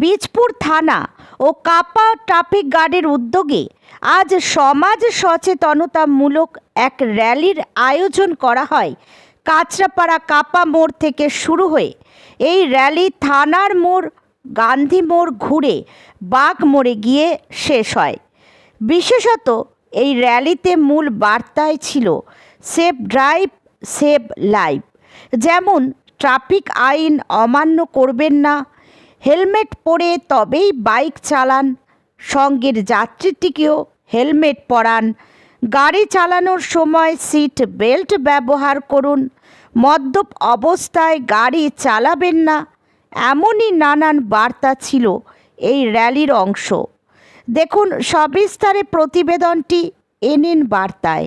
বীজপুর থানা ও কাপা ট্রাফিক গার্ডের উদ্যোগে আজ সমাজ সচেতনতামূলক এক র্যালির আয়োজন করা হয়। কাঁচরাপাড়া কাপা মোড় থেকে শুরু হয়ে এই র্যালি থানার মোড়, গান্ধী মোড় ঘুরে বাঘ মোড়ে গিয়ে শেষ হয়। বিশেষত এই র্যালিতে মূল বার্তায় ছিল সেফ ড্রাইভ সেভ লাইফ। যেমন, ট্রাফিক আইন অমান্য করবেন না হেলমেট পরে তবেই বাইক চালান। সঙ্গের যাত্রীটিকেও হেলমেট পরান। গাড়ি চালানোর সময় সিট বেল্ট ব্যবহার করুন। মদ্যপ অবস্থায় গাড়ি চালাবেন না। এমনই নানান বার্তা ছিল এই র্যালির অংশ। দেখুন সবিস্তারে প্রতিবেদনটি এনএন বার্তায়।